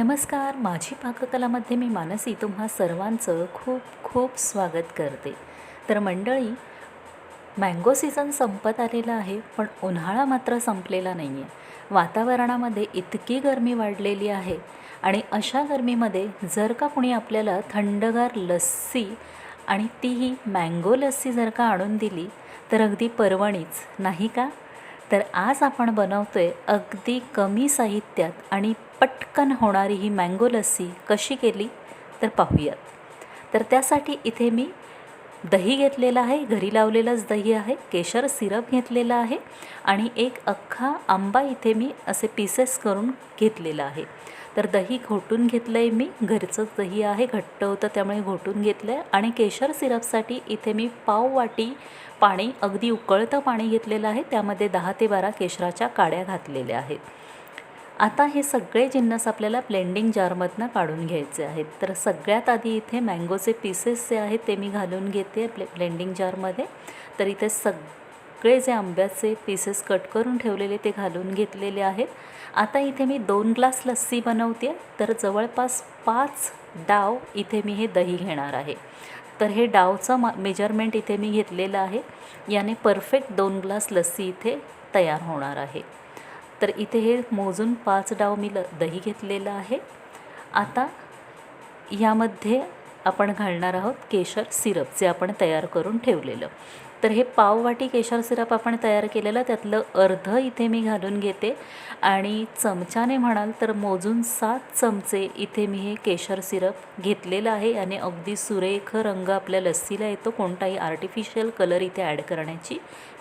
नमस्कार माझी पाककलामध्ये मी मानसी तुम्हा सर्वांचं खूप खूप स्वागत करते. तर मंडळी मँगो सीझन संपत आलेला आहे पण उन्हाळा मात्र संपलेला नाही आहे वातावरणामध्ये इतकी गरमी वाढलेली आहे आणि अशा गरमीमध्ये जर का कुणी आपल्याला थंडगार लस्सी आणि तीही मँगो लस्सी जर का आणून दिली तर अगदी पर्वणीच नाही का? तर आज आपण बनवतो आहे अगदी कमी साहित्यात आणि पटकन होणारी ही मँगो लस्सी कशी केली तर पाहूयात. तर त्यासाठी इथे मी दही घेतलेलं आहे घरी लावलेलंच दही आहे केशर सिरप घेतलेला आहे आणि एक अख्खा आंबा इथे मी असे पीसेस करून घेतलेला आहे. तर दही घोटून घेतलं आहे मी. घरचंच दही आहे घट्ट होतं त्यामुळे घोटून घेतलं आहे आणि केशर सिरपसाठी इथे मी पाव वाटी पाणी अगदी उकळतं पाणी घेतलेलं आहे. त्यामध्ये दहा ते बारा केशराच्या काड्या घातलेल्या आहेत. आता हे सगळे जिन्नस आपल्याला ब्लेंडिंग जारमधनं काढून घ्यायचे आहेत. तर सगळ्यात आधी इथे मँगोचे पीसेस जे आहेत ते मी घालून घेते ब्ले ब्लेंडिंग जारमध्ये. तर इथे सग सगळे जे आंब्याचे पीसेस कट करून ठेवलेले ते घालून घेतलेले आहेत. आता इथे मी दोन ग्लास लस्सी बनवते. तर जवळपास पाच डाव इथे मी हे दही घेणार आहे. तर हे डावचं मा मेजरमेंट इथे मी घेतलेलं आहे. याने परफेक्ट दोन ग्लास लस्सी इथे तयार होणार आहे. तर इथे हे मोजून पाच डाव मी ल दही घेतलेलं आहे. आता यामध्ये आपण घालणार आहोत केशर सिरप जे आपण तयार करून ठेवलेलं. तर हे पाववाटी केशर सिरप आपण तयार केलेलं त्यातलं अर्ध इथे मी घालून घेते. आणि चमच्याने म्हणाल तर मोजून सात चमचे इथे मी हे केशर सिरप घेतलेलं आहे. आणि अगदी सुरेख रंग आपल्या लस्सीला येतो कोणताही आर्टिफिशियल कलर इथे ॲड करण्याची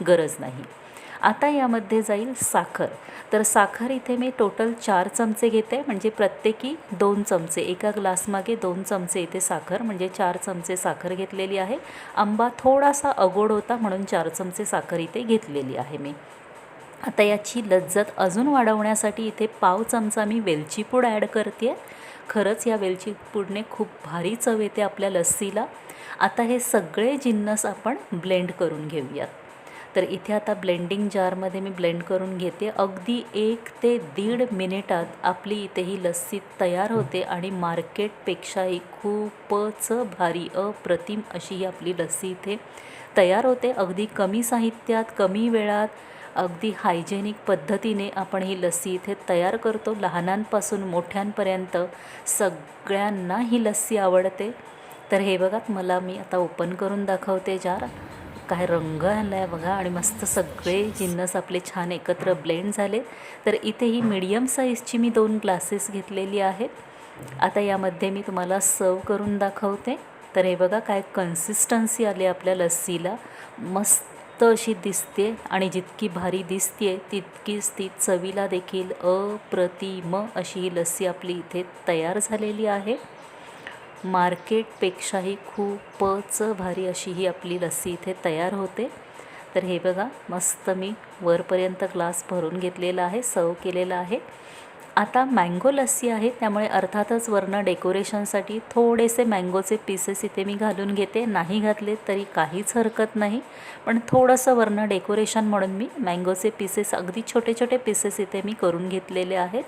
गरज नाही. आता यामध्ये जाईल साखर. तर साखर इथे मी टोटल चार चमचे घेते म्हणजे प्रत्येकी दोन चमचे. एका ग्लासमागे दोन चमचे इथे साखर म्हणजे चार चमचे साखर घेतलेली आहे. आंबा थोडासा अगोड होता म्हणून चार चमचे साखर इथे घेतलेली आहे मी. आता याची लज्जत अजून वाढवण्यासाठी इथे पाव चमचा मी वेलची पूड ॲड करते खरंच या वेलची पूडने खूप भारी चव येते आपल्या लस्सीला. आता हे सगळे जिन्नस आपण ब्लेंड करून घेऊयात. तर इथे आता ब्लेंडिंग जारमध्ये मी ब्लेंड करून घेते. अगदी एक ते दीड मिनिटात आपली इथे ही लस्सी तयार होते आणि मार्केटपेक्षाही खूपच भारी अप्रतिम अशी ही आपली लस्सी इथे तयार होते. अगदी कमी साहित्यात कमी वेळात अगदी हायजेनिक पद्धतीने आपण ही लस्सी इथे तयार करतो. लहानांपासून मोठ्यांपर्यंत सगळ्यांना ही लस्सी आवडते. तर हे बघा मला मी आता ओपन करून दाखवते जार. काय रंग आला आहे बघा आणि मस्त सगळे जिन्नस आपले छान एकत्र ब्लेंड झाले तर इथे ही मीडियम साईजची मी दोन ग्लासेस घेतलेली आहेत. आता यामध्ये मी तुम्हाला सर्व करून दाखवते. तर हे बघा काय कन्सिस्टन्सी आली आपल्या लस्सीला. मस्त अशी दिसते आणि जितकी भारी दिसते तितकीच ती चवीला देखील अप्रतिम अशी ही लस्सी आपली इथे तयार झालेली आहे. मार्केटपेक्षाही खूपच भारी अशी ही आपली लस्सी इथे तयार होते. तर हे बघा मस्त मी वरपर्यंत ग्लास भरून घेतलेला आहे सर्व केलेला आहे. आता मँगो लस्सी आहे त्यामुळे अर्थातच वरनं डेकोरेशनसाठी थोडेसे मँगोचे पीसेस इथे मी घालून घेते. नाही घातले तरी काहीच हरकत नाही. पण थोडंसं वरनं डेकोरेशन म्हणून मी मँगोचे पीसेस अगदी छोटे छोटे पीसेस इथे मी करून घेतलेले आहेत.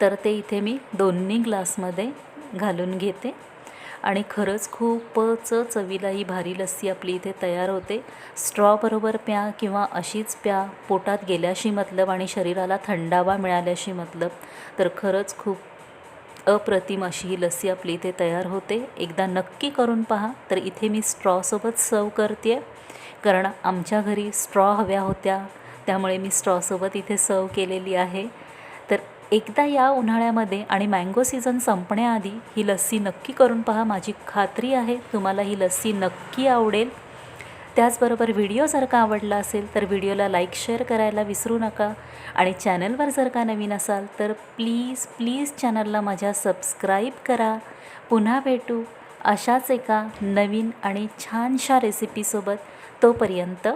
तर ते इथे मी दोन्ही ग्लासमध्ये घालून घेते. आणि खरंच खूपच चवीला ही भारी लस्सी आपली इथे तयार होते. स्ट्रॉबरोबर प्या किंवा अशीच प्या पोटात गेल्याशी मतलब आणि शरीराला थंडावा मिळाल्याशी मतलब तर खरंच खूप अप्रतिम अशी ही लस्सी आपली इथे तयार होते. एकदा नक्की करून पहा तर इथे मी स्ट्रॉसोबत सर्व करते कारण आमच्या घरी स्ट्रॉ हव्या होत्या त्यामुळे मी स्ट्रॉसोबत इथे सर्व केलेली आहे. एकदा या उन्हाळ्यामध्ये आणि मँगो सीझन संपण्याआधी ही लस्सी नक्की करून पहा. माझी खात्री आहे तुम्हाला ही लस्सी नक्की आवडेल. त्याचबरोबर व्हिडिओ जर का आवडला असेल तर व्हिडिओला लाईक शेअर करायला विसरू नका. आणि चॅनलवर जर का नवीन असाल तर प्लीज प्लीज चॅनलला माझ्या सबस्क्राईब करा. पुन्हा भेटू अशाच एका नवीन आणि छानशा रेसिपीसोबत. तोपर्यंत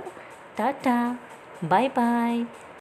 टाटा. Bye bye.